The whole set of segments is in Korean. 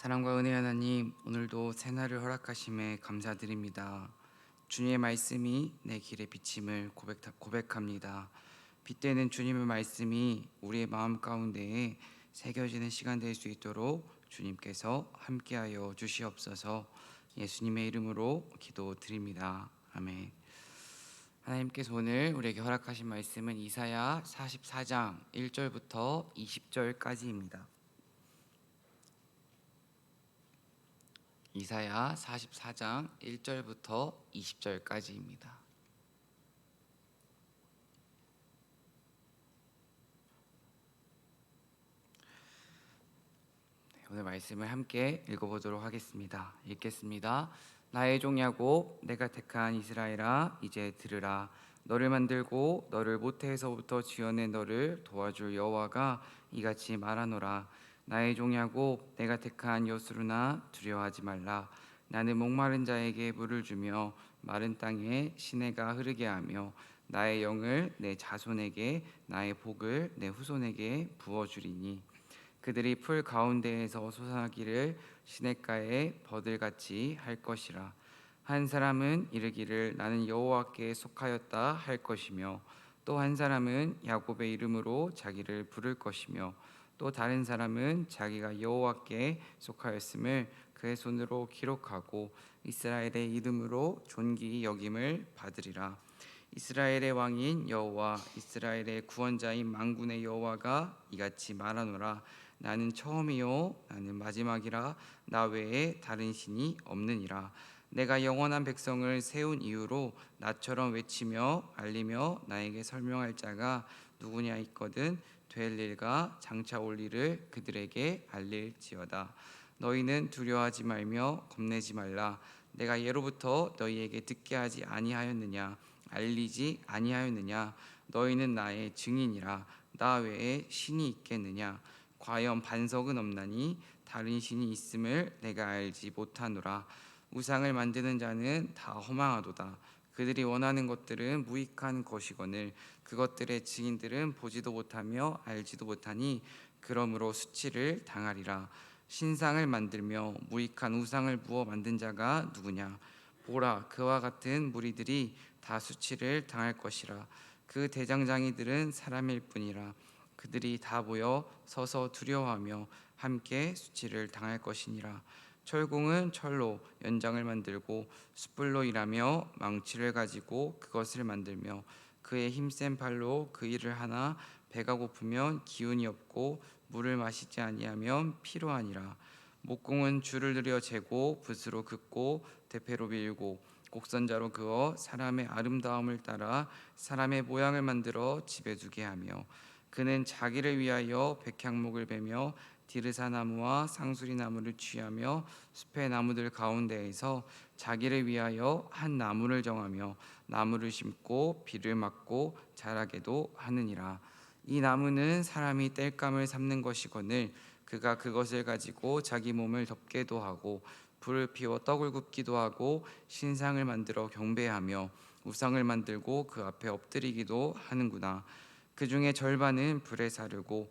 사랑과 은혜 하나님 오늘도 새날을 허락하심에 감사드립니다. 주님의 말씀이 내 길의 비침을 고백, 고백합니다. 빗대는 주님의 말씀이 우리의 마음 가운데에 새겨지는 시간 될 수 있도록 주님께서 함께하여 주시옵소서 예수님의 이름으로 기도드립니다. 아멘. 하나님께서 오늘 우리에게 허락하신 말씀은 이사야 44장 1절부터 20절까지입니다. 이사야 44장 1절부터 20절까지입니다. 네, 오늘 말씀을 함께 읽어보도록 하겠습니다. 읽겠습니다. 나의 종 야곱, 내가 택한 이스라엘아, 이제 들으라. 너를 만들고 너를 모태에서부터 지어낸 너를 도와줄 여호와가 이같이 말하노라. 나의 종 야곱, 내가 택한 여수르나 두려워하지 말라. 나는 목마른 자에게 물을 주며 마른 땅에 시내가 흐르게 하며 나의 영을 내 자손에게 나의 복을 내 후손에게 부어 주리니 그들이 풀 가운데에서 솟아나기를 시냇가에 버들같이 할 것이라 한 사람은 이르기를 나는 여호와께 속하였다 할 것이며 또 한 사람은 야곱의 이름으로 자기를 부를 것이며 또 다른 사람은 자기가 여호와께 속하였음을 그의 손으로 기록하고 이스라엘의 이름으로 존귀 여김을 받으리라. 이스라엘의 왕인 여호와 이스라엘의 구원자인 만군의 여호와가 이같이 말하노라. 나는 처음이요 나는 마지막이라. 나 외에 다른 신이 없느니라. 내가 영원한 백성을 세운 이유로 나처럼 외치며 알리며 나에게 설명할 자가 누구냐 있거든 될 일과 장차 올 일을 그들에게 알릴지어다. 너희는 두려워하지 말며 겁내지 말라. 내가 예로부터 너희에게 듣게 하지 아니하였느냐? 알리지 아니하였느냐? 너희는 나의 증인이라. 나 외에 신이 있겠느냐? 과연 반석은 없나니? 다른 신이 있음을 내가 알지 못하노라. 우상을 만드는 자는 다 허망하도다. 그들이 원하는 것들은 무익한 것이거늘 그것들의 증인들은 보지도 못하며 알지도 못하니 그러므로 수치를 당하리라. 신상을 만들며 무익한 우상을 부어 만든 자가 누구냐? 보라 그와 같은 무리들이 다 수치를 당할 것이라. 그 대장장이들은 사람일 뿐이라. 그들이 다 모여 서서 두려워하며 함께 수치를 당할 것이니라. 철공은 철로 연장을 만들고 숯불로 일하며 망치를 가지고 그것을 만들며 그의 힘센 팔로 그 일을 하나 배가 고프면 기운이 없고 물을 마시지 아니하면 피로하니라. 목공은 줄을 들여 재고 붓으로 긋고 대패로 밀고 곡선자로 그어 사람의 아름다움을 따라 사람의 모양을 만들어 집에 두게 하며 그는 자기를 위하여 백향목을 베며 디르사 나무와 상수리 나무를 취하며 숲의 나무들 가운데에서 자기를 위하여 한 나무를 정하며 나무를 심고 비를 맞고 자라게도 하느니라. 이 나무는 사람이 땔감을 삼는 것이거늘 그가 그것을 가지고 자기 몸을 덮게도 하고 불을 피워 떡을 굽기도 하고 신상을 만들어 경배하며 우상을 만들고 그 앞에 엎드리기도 하는구나. 그 중에 절반은 불에 사르고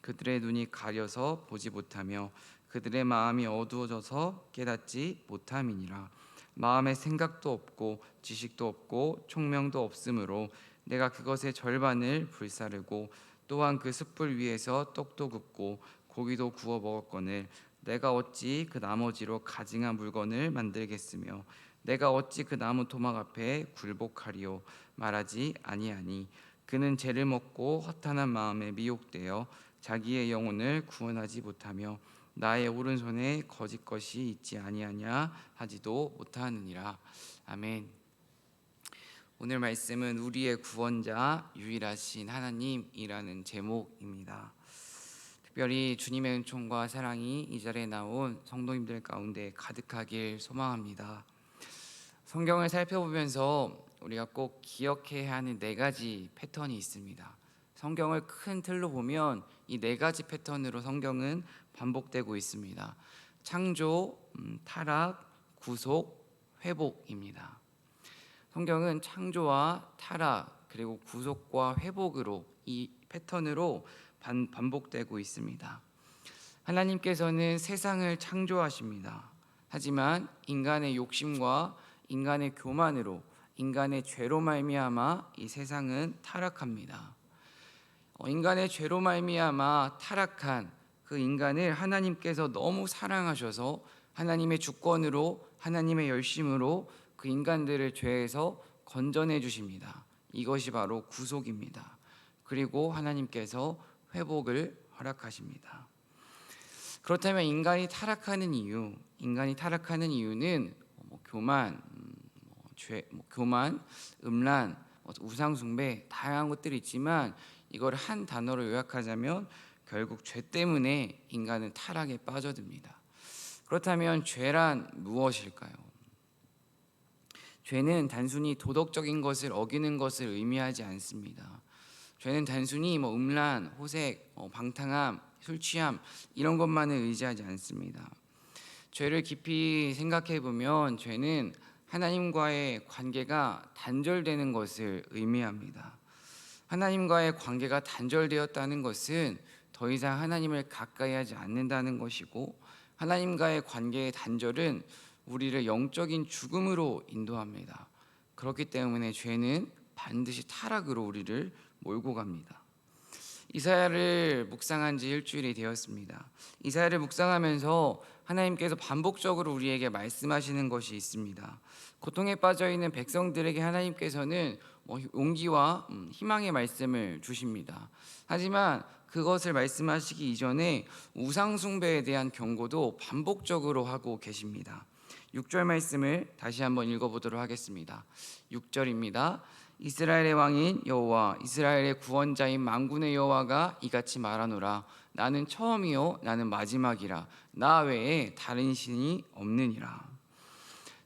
그들의 눈이 가려서 보지 못하며 그들의 마음이 어두워져서 깨닫지 못함이니라. 마음에 생각도 없고 지식도 없고 총명도 없으므로 내가 그것의 절반을 불사르고 또한 그 숯불 위에서 떡도 굽고 고기도 구워 먹었거늘 내가 어찌 그 나머지로 가증한 물건을 만들겠으며 내가 어찌 그 나무 토막 앞에 굴복하리요? 말하지 아니하니 그는 죄를 먹고 허탄한 마음에 미혹되어 자기의 영혼을 구원하지 못하며 나의 오른손에 거짓 것이 있지 아니하냐 하지도 못하느니라 아멘. 오늘 말씀은 우리의 구원자 유일하신 하나님이라는 제목입니다. 특별히 주님의 은총과 사랑이 이 자리에 나온 성도님들 가운데 가득하길 소망합니다. 성경을 살펴보면서 우리가 꼭 기억해야 하는 네 가지 패턴이 있습니다. 성경을 큰 틀로 보면 이 네 가지 패턴으로 성경은 반복되고 있습니다. 창조, 음, 타락, 구속, 회복입니다. 성경은 창조와 타락 그리고 구속과 회복으로 이 패턴으로 반, 반복되고 있습니다. 하나님께서는 세상을 창조하십니다. 하지만 인간의 욕심과 인간의 교만으로 인간의 죄로 말미암아 이 세상은 타락합니다. 어, 인간의 죄로 말미암아 타락한 그 인간을 하나님께서 너무 사랑하셔서 하나님의 주권으로 하나님의 열심으로 그 인간들을 죄에서 건져내 주십니다. 이것이 바로 구속입니다. 그리고 하나님께서 회복을 허락하십니다. 그렇다면 인간이 타락하는 이유, 인간이 타락하는 이유는 뭐 교만, 음, 뭐 죄, 뭐 교만, 음란, 뭐 우상 숭배 다양한 것들이 있지만 이걸 한 단어로 요약하자면 결국 죄 때문에 인간은 타락에 빠져듭니다. 그렇다면 죄란 무엇일까요? 죄는 단순히 도덕적인 것을 어기는 것을 의미하지 않습니다. 죄는 단순히 뭐 음란, 호색, 어, 방탕함, 술 취함 이런 것만을 의지하지 않습니다. 죄를 깊이 생각해 보면 죄는 하나님과의 관계가 단절되는 것을 의미합니다. 하나님과의 관계가 단절되었다는 것은 더 이상 하나님을 가까이 하지 않는다는 것이고 하나님과의 관계의 단절은 우리를 영적인 죽음으로 인도합니다. 그렇기 때문에 죄는 반드시 타락으로 우리를 몰고 갑니다. 이사야를 묵상한 지 일주일이 되었습니다. 이사야를 묵상하면서 하나님께서 반복적으로 우리에게 말씀하시는 것이 있습니다. 고통에 빠져 있는 백성들에게 하나님께서는 뭐 용기와 음, 희망의 말씀을 주십니다. 하지만 그것을 말씀하시기 이전에 우상 숭배에 대한 경고도 반복적으로 하고 계십니다. 6절 말씀을 다시 한번 읽어보도록 하겠습니다. 6절입니다. 이스라엘의 왕인 여호와 이스라엘의 구원자인 만군의 여호와가 이같이 말하노라 나는 처음이요 나는 마지막이라 나 외에 다른 신이 없느니라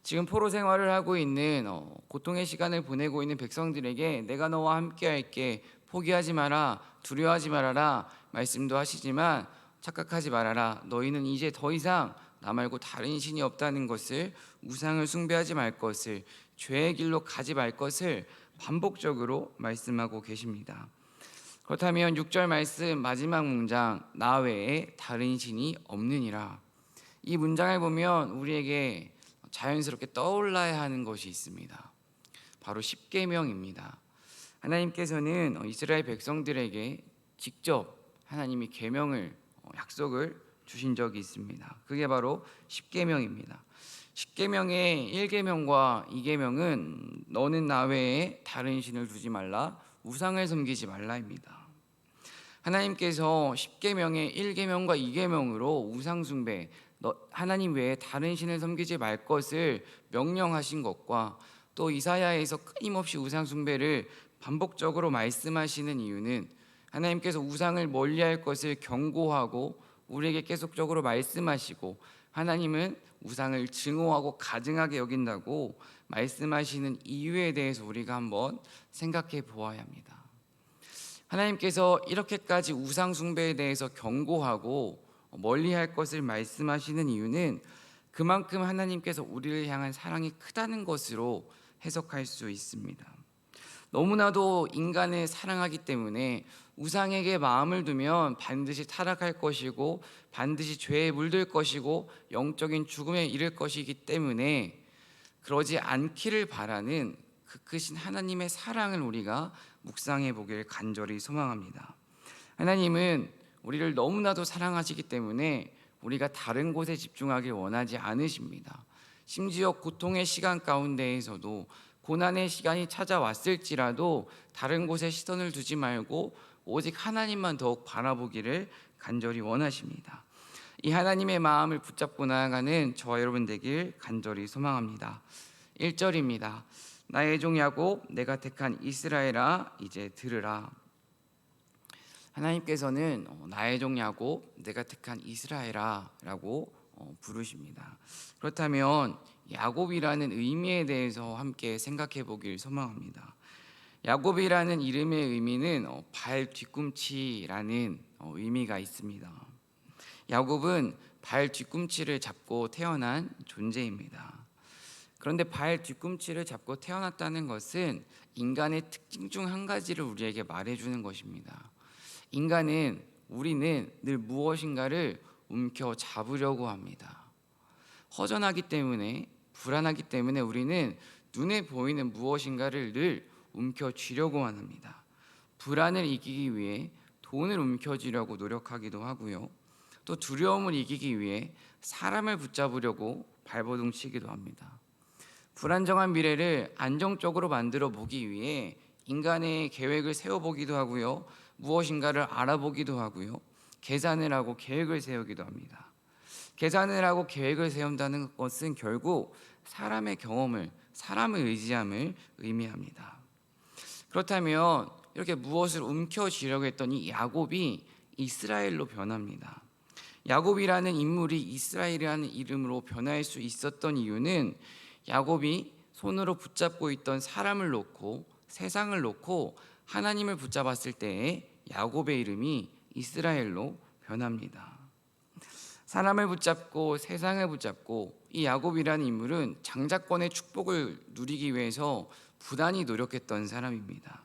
지금 포로 생활을 하고 있는 어, 고통의 시간을 보내고 있는 백성들에게 내가 너와 함께할게 포기하지 마라 두려워하지 말아라 말씀도 하시지만 착각하지 말아라 너희는 이제 더 이상 나 말고 다른 신이 없다는 것을 우상을 숭배하지 말 것을 죄의 길로 가지 말 것을 반복적으로 말씀하고 계십니다. 그렇다면 6절 말씀 마지막 문장 나 외에 다른 신이 없느니라. 이 문장을 보면 우리에게 자연스럽게 떠올라야 하는 것이 있습니다. 바로 십계명입니다. 하나님께서는 이스라엘 백성들에게 직접 하나님이 계명을 어, 약속을 주신 적이 있습니다. 그게 바로 십계명입니다. 십계명의 1계명과 2계명은 너는 나 외에 다른 신을 두지 말라 우상을 섬기지 말라입니다. 하나님께서 십계명의 1계명과 2계명으로 우상 숭배 하나님 외에 다른 신을 섬기지 말 것을 명령하신 것과 또 이사야에서 끊임없이 우상 숭배를 반복적으로 말씀하시는 이유는 하나님께서 우상을 멀리할 것을 경고하고 우리에게 계속적으로 말씀하시고 하나님은 우상을 증오하고 가증하게 여긴다고 말씀하시는 이유에 대해서 우리가 한번 생각해 보아야 합니다. 하나님께서 이렇게까지 우상 숭배에 대해서 경고하고 멀리할 것을 말씀하시는 이유는 그만큼 하나님께서 우리를 향한 사랑이 크다는 것으로 해석할 수 있습니다. 너무나도 인간을 사랑하기 때문에 우상에게 마음을 두면 반드시 타락할 것이고 반드시 죄에 물들 것이고 영적인 죽음에 이를 것이기 때문에 그러지 않기를 바라는 그 크신 하나님의 사랑을 우리가 묵상해 보길 간절히 소망합니다. 하나님은 우리를 너무나도 사랑하시기 때문에 우리가 다른 곳에 집중하길 원하지 않으십니다. 심지어 고통의 시간 가운데에서도 고난의 시간이 찾아왔을지라도 다른 곳에 시선을 두지 말고 오직 하나님만 더욱 바라보기를 간절히 원하십니다. 이 하나님의 마음을 붙잡고 나아가는 저와 여러분 되길 간절히 소망합니다. 1절입니다. 나의 종 야곱 내가 택한 이스라엘아 이제 들으라. 하나님께서는 어, 나의 종 야곱 내가 택한 이스라엘아라고 어, 부르십니다. 그렇다면 야곱이라는 의미에 대해서 함께 생각해 보길 소망합니다. 야곱이라는 이름의 의미는 어, 발 뒤꿈치라는 어, 의미가 있습니다. 야곱은 발 뒤꿈치를 잡고 태어난 존재입니다. 그런데 발 뒤꿈치를 잡고 태어났다는 것은 인간의 특징 중 한 가지를 우리에게 말해주는 것입니다. 인간은 우리는 늘 무엇인가를 움켜 잡으려고 합니다. 허전하기 때문에 불안하기 때문에 우리는 눈에 보이는 무엇인가를 늘 움켜 쥐려고만 합니다. 불안을 이기기 위해 돈을 움켜쥐려고 노력하기도 하고요. 또 두려움을 이기기 위해 사람을 붙잡으려고 발버둥 치기도 합니다. 불안정한 미래를 안정적으로 만들어 보기 위해 인간의 계획을 세워 보기도 하고요. 무엇인가를 알아보기도 하고요. 계산을 하고 계획을 세우기도 합니다. 계산을 하고 계획을 세운다는 것은 결국 사람의 경험을 사람의 의지함을 의미합니다. 그렇다면 이렇게 무엇을 움켜쥐려고 했던 이 야곱이 이스라엘로 변합니다. 야곱이라는 인물이 이스라엘이라는 이름으로 변할 수 있었던 이유는 야곱이 손으로 붙잡고 있던 사람을 놓고 세상을 놓고 하나님을 붙잡았을 때에 야곱의 이름이 이스라엘로 변합니다. 사람을 붙잡고 세상을 붙잡고 이 야곱이라는 인물은 장자권의 축복을 누리기 위해서 부단히 노력했던 사람입니다.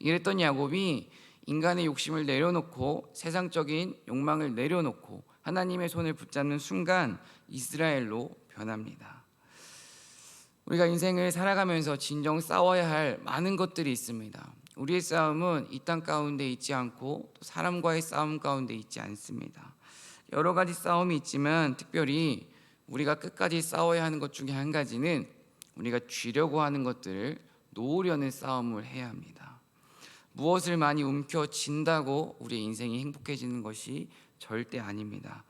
이랬던 야곱이 인간의 욕심을 내려놓고 세상적인 욕망을 내려놓고 하나님의 손을 붙잡는 순간 이스라엘로 변합니다. 우리가 인생을 살아가면서 진정 싸워야 할 많은 것들이 있습니다. 우리의 싸움은 이 땅 가운데 있지 않고 또 사람과의 싸움 가운데 있지 않습니다. 여러 가지 싸움이 있지만 특별히 우리가 끝까지 싸워야 하는 것 중에 한 가지는 우리가 쥐려고 하는 것들을 놓으려는 싸움을 해야 합니다. 무엇을 많이 움켜쥔다고 우리의 인생이 행복해지는 것이 절대 아닙니다.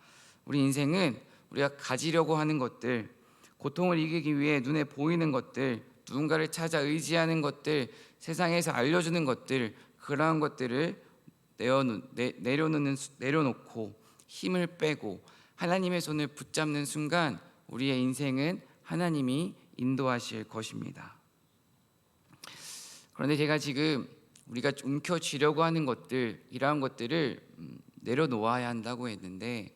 우리 인생은 우리가 가지려고 하는 것들, 고통을 이기기 위해 눈에 보이는 것들, 누군가를 찾아 의지하는 것들, 세상에서 알려주는 것들, 그러한 것들을 내어놓, 내, 내려놓는 내려놓고 힘을 빼고 하나님의 손을 붙잡는 순간 우리의 인생은 하나님이 인도하실 것입니다. 그런데 제가 지금 우리가 움켜쥐려고 하는 것들 이러한 것들을 음, 내려놓아야 한다고 했는데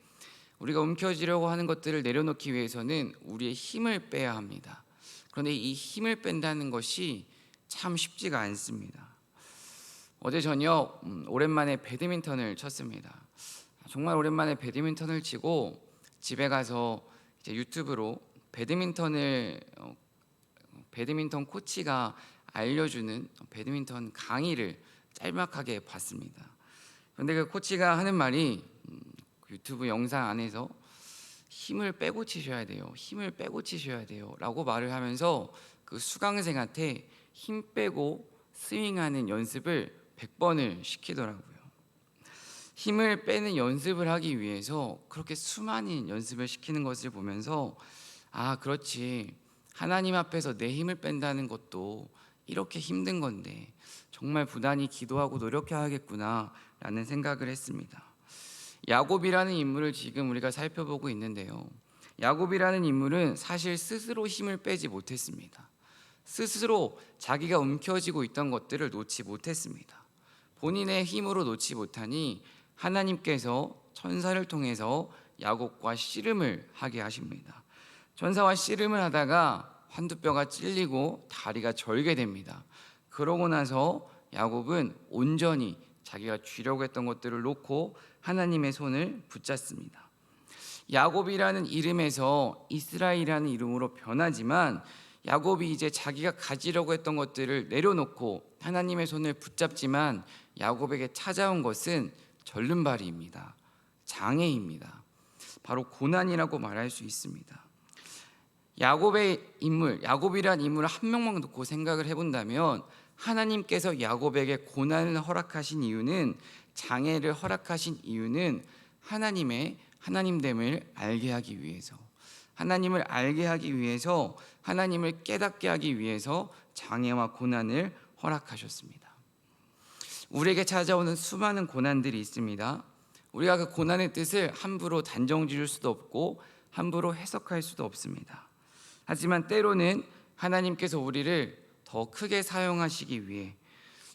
우리가 움켜쥐려고 하는 것들을 내려놓기 위해서는 우리의 힘을 빼야 합니다. 그런데 이 힘을 뺀다는 것이 참 쉽지가 않습니다. 어제 저녁 음, 오랜만에 배드민턴을 쳤습니다. 정말 오랜만에 배드민턴을 치고 집에 가서 이제 유튜브로 배드민턴을 어, 배드민턴 코치가 알려주는 배드민턴 강의를 짤막하게 봤습니다. 그런데 그 코치가 하는 말이 음, 그 유튜브 영상 안에서 힘을 빼고 치셔야 돼요. 힘을 빼고 치셔야 돼요 라고 말을 하면서 그 수강생한테 힘 빼고 스윙하는 연습을 100번을 시키더라고요. 힘을 빼는 연습을 하기 위해서 그렇게 수많은 연습을 시키는 것을 보면서 아, 그렇지. 하나님 앞에서 내 힘을 뺀다는 것도 이렇게 힘든 건데 정말 부단히 기도하고 노력해야겠구나라는 생각을 했습니다. 야곱이라는 인물을 지금 우리가 살펴보고 있는데요. 야곱이라는 인물은 사실 스스로 힘을 빼지 못했습니다. 스스로 자기가 움켜쥐고 있던 것들을 놓지 못했습니다. 본인의 힘으로 놓지 못하니 하나님께서 천사를 통해서 야곱과 씨름을 하게 하십니다. 천사와 씨름을 하다가 환두뼈가 찔리고 다리가 절게 됩니다. 그러고 나서 야곱은 온전히 자기가 쥐려고 했던 것들을 놓고 하나님의 손을 붙잡습니다. 야곱이라는 이름에서 이스라엘이라는 이름으로 변하지만 야곱이 이제 자기가 가지려고 했던 것들을 내려놓고 하나님의 손을 붙잡지만 야곱에게 찾아온 것은 절름발이입니다. 장애입니다. 바로 고난이라고 말할 수 있습니다. 야곱의 인물, 야곱이란 인물을 한 명만 놓고 생각을 해본다면 하나님께서 야곱에게 고난을 허락하신 이유는 장애를 허락하신 이유는 하나님의 하나님됨을 알게 하기 위해서 하나님을 알게 하기 위해서 하나님을 깨닫게 하기 위해서 장애와 고난을 허락하셨습니다. 우리에게 찾아오는 수많은 고난들이 있습니다. 우리가 그 고난의 뜻을 함부로 단정 지을 수도 없고 함부로 해석할 수도 없습니다. 하지만 때로는 하나님께서 우리를 더 크게 사용하시기 위해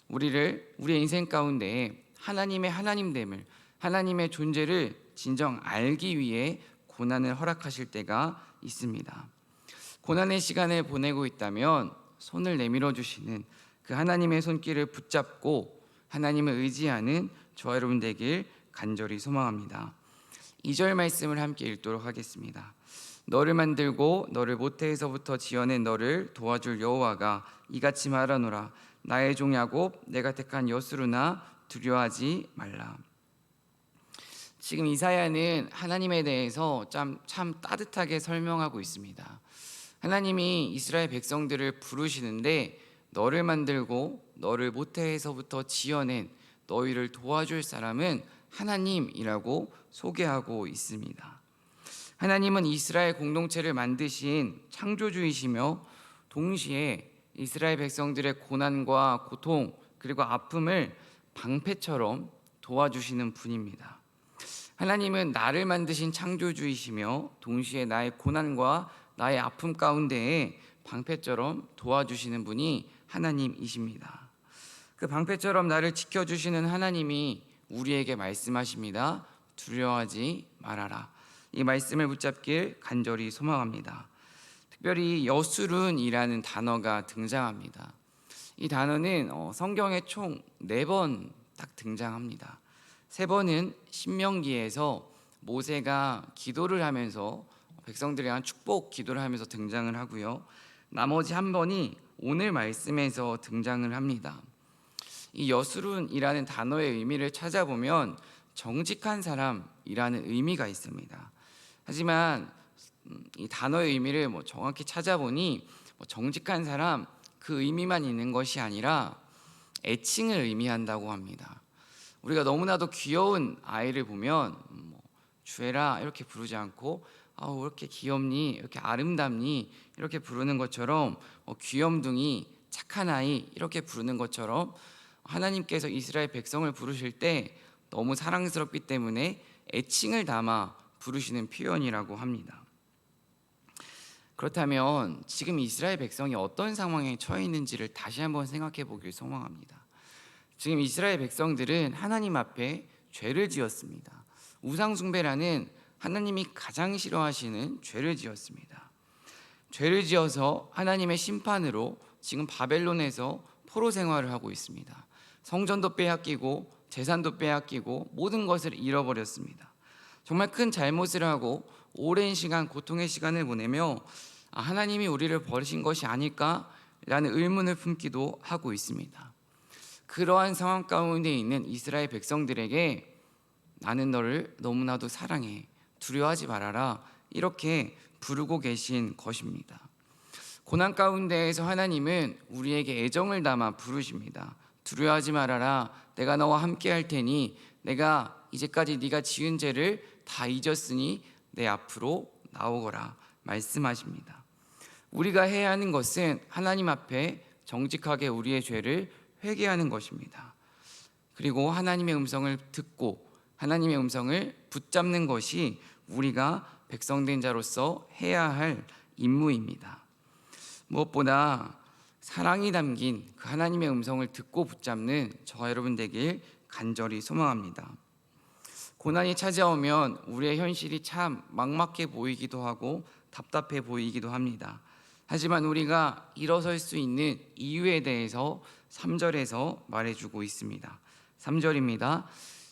우리를 우리의 인생 가운데 하나님의 하나님됨을 하나님의 존재를 진정 알기 위해 고난을 허락하실 때가 있습니다. 고난의 시간을 보내고 있다면 손을 내밀어 주시는 그 하나님의 손길을 붙잡고 하나님을 의지하는 저와 여러분 되길 간절히 소망합니다. 2절 말씀을 함께 읽도록 하겠습니다. 너를 만들고 너를 모태에서부터 지어낸 너를 도와줄 여호와가 이같이 말하노라 나의 종 야곱 내가 택한 여수르나 두려워하지 말라. 지금 이사야는 하나님에 대해서 참, 참 따뜻하게 설명하고 있습니다. 하나님이 이스라엘 백성들을 부르시는데 너를 만들고 너를 모태에서부터 지어낸 너희를 도와줄 사람은 하나님이라고 소개하고 있습니다. 하나님은 이스라엘 공동체를 만드신 창조주이시며 동시에 이스라엘 백성들의 고난과 고통 그리고 아픔을 방패처럼 도와주시는 분입니다. 하나님은 나를 만드신 창조주이시며 동시에 나의 고난과 나의 아픔 가운데에 방패처럼 도와주시는 분이 하나님이십니다. 그 방패처럼 나를 지켜주시는 하나님이 우리에게 말씀하십니다. 두려워하지 말아라. 이 말씀을 붙잡길 간절히 소망합니다. 특별히 여술은이라는 단어가 등장합니다. 이 단어는 어, 성경에 총 네 번 딱 등장합니다. 세 번은 신명기에서 모세가 기도를 하면서 백성들에 대한 축복 기도를 하면서 등장을 하고요. 나머지 한 번이 오늘 말씀에서 등장을 합니다. 이 여술운이라는 단어의 의미를 찾아보면 정직한 사람이라는 의미가 있습니다. 하지만 음, 이 단어의 의미를 뭐 정확히 찾아보니 뭐 정직한 사람 그 의미만 있는 것이 아니라 애칭을 의미한다고 합니다. 우리가 너무나도 귀여운 아이를 보면 뭐 주애라 이렇게 부르지 않고 아왜 이렇게 귀엽니 이렇게 아름답니 이렇게 부르는 것처럼 어, 귀염둥이 착한 아이 이렇게 부르는 것처럼 하나님께서 이스라엘 백성을 부르실 때 너무 사랑스럽기 때문에 애칭을 담아 부르시는 표현이라고 합니다. 그렇다면 지금 이스라엘 백성이 어떤 상황에 처해 있는지를 다시 한번 생각해 보길 소망합니다. 지금 이스라엘 백성들은 하나님 앞에 죄를 지었습니다. 우상 숭배라는 하나님이 가장 싫어하시는 죄를 지었습니다. 죄를 지어서 하나님의 심판으로 지금 바벨론에서 포로 생활을 하고 있습니다. 성전도 빼앗기고 재산도 빼앗기고 모든 것을 잃어버렸습니다. 정말 큰 잘못을 하고 오랜 시간 고통의 시간을 보내며 아, 하나님이 우리를 버리신 것이 아닐까라는 의문을 품기도 하고 있습니다. 그러한 상황 가운데 있는 이스라엘 백성들에게 나는 너를 너무나도 사랑해 두려워하지 말아라 이렇게 부르고 계신 것입니다. 고난 가운데에서 하나님은 우리에게 애정을 담아 부르십니다. 두려워하지 말아라. 내가 너와 함께 할 테니 내가 이제까지 네가 지은 죄를 다 잊었으니 내 앞으로 나오거라 말씀하십니다. 우리가 해야 하는 것은 하나님 앞에 정직하게 우리의 죄를 회개하는 것입니다. 그리고 하나님의 음성을 듣고 하나님의 음성을 붙잡는 것이 우리가 백성된 자로서 해야 할 임무입니다. 무엇보다 사랑이 담긴 그 하나님의 음성을 듣고 붙잡는 저와 여러분 되길 간절히 소망합니다. 고난이 찾아오면 우리의 현실이 참 막막해 보이기도 하고 답답해 보이기도 합니다. 하지만 우리가 일어설 수 있는 이유에 대해서 3절에서 말해주고 있습니다. 3절입니다.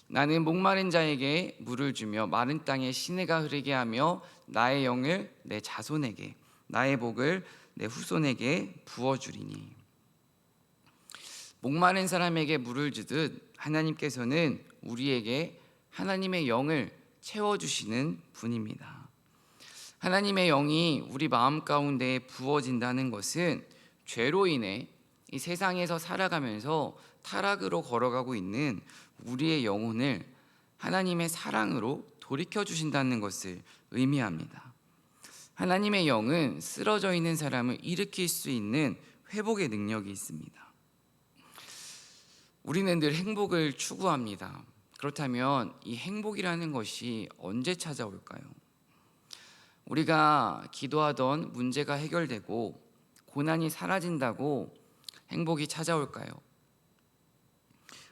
나는 목마른 자에게 물을 주며 마른 땅에 시내가 흐르게 하며 나의 영을 내 자손에게 나의 복을 내 후손에게 부어 주리니 목마른 사람에게 물을 주듯 하나님께서는 우리에게 하나님의 영을 채워 주시는 분입니다. 하나님의 영이 우리 마음 가운데 부어진다는 것은 죄로 인해 이 세상에서 살아가면서 타락으로 걸어가고 있는 우리의 영혼을 하나님의 사랑으로 돌이켜 주신다는 것을 의미합니다. 하나님의 영은 쓰러져 있는 사람을 일으킬 수 있는 회복의 능력이 있습니다. 우리는 늘 행복을 추구합니다. 그렇다면 이 행복이라는 것이 언제 찾아올까요? 우리가 기도하던 문제가 해결되고 고난이 사라진다고 행복이 찾아올까요?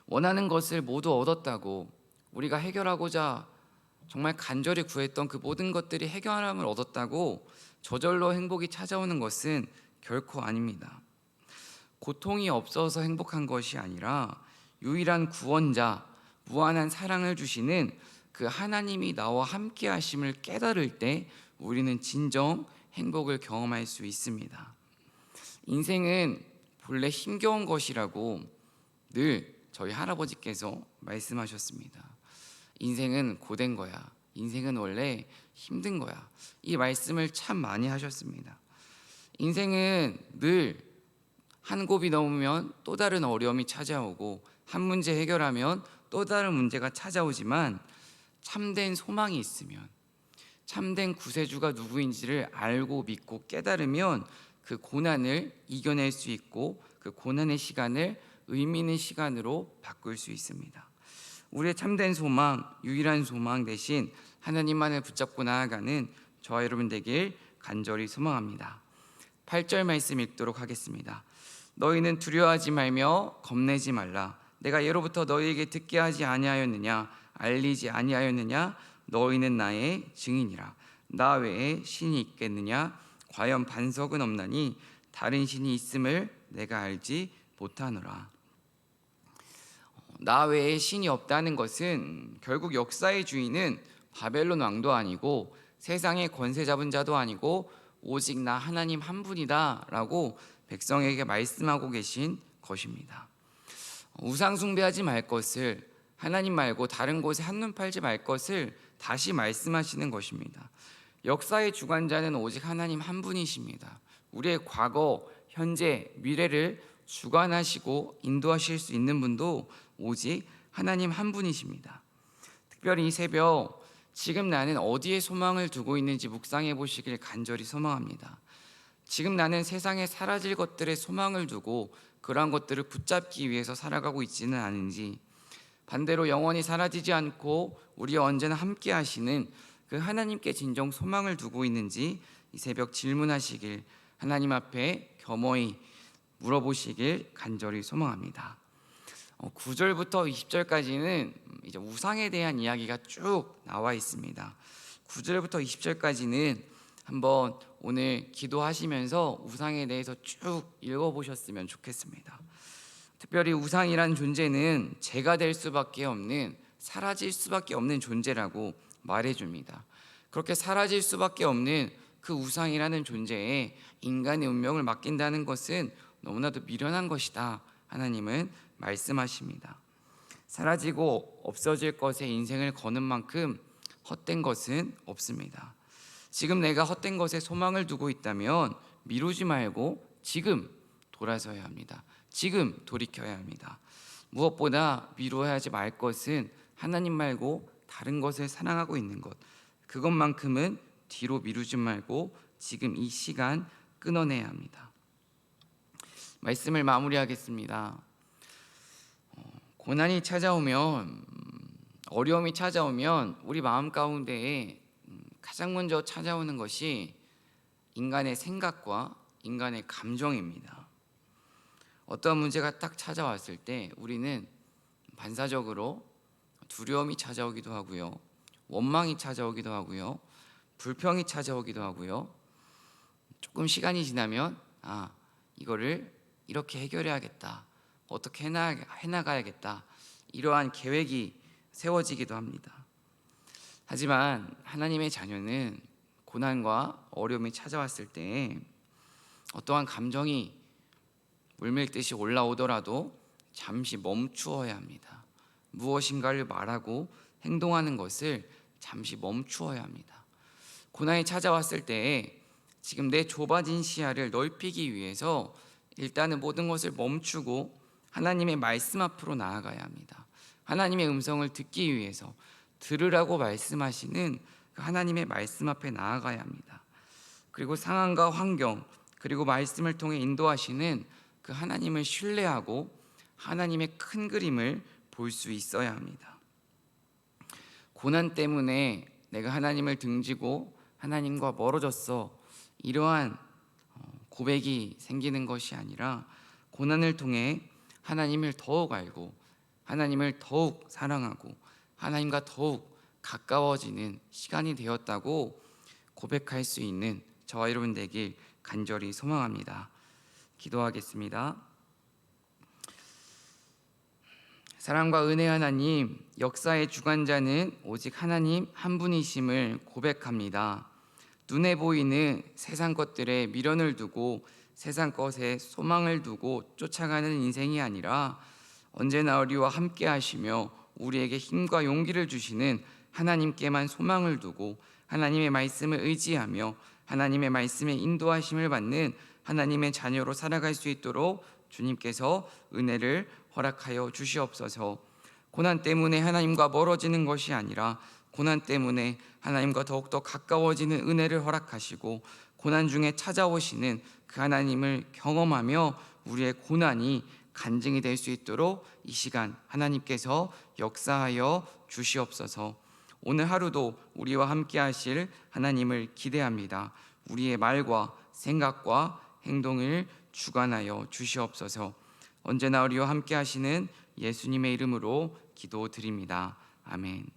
원하는 것을 모두 얻었다고 우리가 해결하고자 정말 간절히 구했던 그 모든 것들이 해결함을 얻었다고 저절로 행복이 찾아오는 것은 결코 아닙니다. 고통이 없어서 행복한 것이 아니라 유일한 구원자, 무한한 사랑을 주시는 그 하나님이 나와 함께 하심을 깨달을 때 우리는 진정 행복을 경험할 수 있습니다. 인생은 본래 힘겨운 것이라고 늘 저희 할아버지께서 말씀하셨습니다. 인생은 고된 거야. 인생은 원래 힘든 거야. 이 말씀을 참 많이 하셨습니다. 인생은 늘 한 곱이 넘으면 또 다른 어려움이 찾아오고 한 문제 해결하면 또 다른 문제가 찾아오지만 참된 소망이 있으면 참된 구세주가 누구인지를 알고 믿고 깨달으면 그 고난을 이겨낼 수 있고 그 고난의 시간을 의미 있는 시간으로 바꿀 수 있습니다. 우리의 참된 소망, 유일한 소망 대신 하나님만을 붙잡고 나아가는 저와 여러분 되길 간절히 소망합니다. 8절 말씀 읽도록 하겠습니다. 너희는 두려워하지 말며 겁내지 말라. 내가 예로부터 너희에게 듣게 하지 아니하였느냐 알리지 아니하였느냐 너희는 나의 증인이라. 나 외에 신이 있겠느냐 과연 반석은 없나니 다른 신이 있음을 내가 알지 못하노라. 나 외에 신이 없다는 것은 결국 역사의 주인은 바벨론 왕도 아니고 세상의 권세 잡은 자도 아니고 오직 나 하나님 한 분이다라고 백성에게 말씀하고 계신 것입니다. 우상 숭배하지 말 것을 하나님 말고 다른 곳에 한눈 팔지 말 것을 다시 말씀하시는 것입니다. 역사의 주관자는 오직 하나님 한 분이십니다. 우리의 과거, 현재, 미래를 주관하시고 인도하실 수 있는 분도 오직 하나님 한 분이십니다. 특별히 이 새벽 지금 나는 어디에 소망을 두고 있는지 묵상해 보시길 간절히 소망합니다. 지금 나는 세상에 사라질 것들에 소망을 두고 그러한 것들을 붙잡기 위해서 살아가고 있지는 않은지 반대로 영원히 사라지지 않고 우리 언제나 함께 하시는 그 하나님께 진정 소망을 두고 있는지 이 새벽 질문하시길 하나님 앞에 겸허히 물어보시길 간절히 소망합니다. 9절부터 20절까지는 이제 우상에 대한 이야기가 쭉 나와 있습니다. 9절부터 20절까지는 한번 오늘 기도하시면서 우상에 대해서 쭉 읽어보셨으면 좋겠습니다. 특별히 우상이란 존재는 죄가 될 수밖에 없는 사라질 수밖에 없는 존재라고 말해줍니다. 그렇게 사라질 수밖에 없는 그 우상이라는 존재에 인간의 운명을 맡긴다는 것은 너무나도 미련한 것이다. 하나님은 말씀하십니다. 사라지고 없어질 것에 인생을 거는 만큼 헛된 것은 없습니다. 지금 내가 헛된 것에 소망을 두고 있다면 미루지 말고 지금 돌아서야 합니다. 지금 돌이켜야 합니다. 무엇보다 미루어야 하지 말 것은 하나님 말고 다른 것을 사랑하고 있는 것. 그것만큼은 뒤로 미루지 말고 지금 이 시간 끊어내야 합니다. 말씀을 마무리하겠습니다. 어, 고난이 찾아오면 어려움이 찾아오면 우리 마음 가운데에 가장 먼저 찾아오는 것이 인간의 생각과 인간의 감정입니다. 어떤 문제가 딱 찾아왔을 때 우리는 반사적으로 두려움이 찾아오기도 하고요. 원망이 찾아오기도 하고요. 불평이 찾아오기도 하고요. 조금 시간이 지나면 아, 이거를 이렇게 해결해야겠다. 어떻게 해나, 해나가야겠다. 이러한 계획이 세워지기도 합니다. 하지만 하나님의 자녀는 고난과 어려움이 찾아왔을 때 어떠한 감정이 물밀듯이 올라오더라도 잠시 멈추어야 합니다. 무엇인가를 말하고 행동하는 것을 잠시 멈추어야 합니다. 고난이 찾아왔을 때 지금 내 좁아진 시야를 넓히기 위해서 일단은 모든 것을 멈추고 하나님의 말씀 앞으로 나아가야 합니다. 하나님의 음성을 듣기 위해서 들으라고 말씀하시는 그 하나님의 말씀 앞에 나아가야 합니다. 그리고 상황과 환경 그리고 말씀을 통해 인도하시는 그 하나님을 신뢰하고 하나님의 큰 그림을 볼 수 있어야 합니다. 고난 때문에 내가 하나님을 등지고 하나님과 멀어졌어. 이러한 어, 고백이 생기는 것이 아니라 고난을 통해 하나님을 더욱 알고 하나님을 더욱 사랑하고 하나님과 더욱 가까워지는 시간이 되었다고 고백할 수 있는 저와 여러분 되길 간절히 소망합니다. 기도하겠습니다. 사랑과 은혜 하나님, 역사의 주관자는 오직 하나님 한 분이심을 고백합니다. 눈에 보이는 세상 것들에 미련을 두고 세상 것에 소망을 두고 쫓아가는 인생이 아니라 언제나 우리와 함께 하시며 우리에게 힘과 용기를 주시는 하나님께만 소망을 두고 하나님의 말씀을 의지하며 하나님의 말씀에 인도하심을 받는 하나님의 자녀로 살아갈 수 있도록 주님께서 은혜를 허락하여 주시옵소서. 고난 때문에 하나님과 멀어지는 것이 아니라 고난 때문에 하나님과 더욱더 가까워지는 은혜를 허락하시고 고난 중에 찾아오시는 그 하나님을 경험하며 우리의 고난이 간증이 될 수 있도록 이 시간 하나님께서 역사하여 주시옵소서. 오늘 하루도 우리와 함께 하실 하나님을 기대합니다. 우리의 말과 생각과 행동을 주관하여 주시옵소서. 언제나 우리와 함께 하시는 예수님의 이름으로 기도드립니다. 아멘.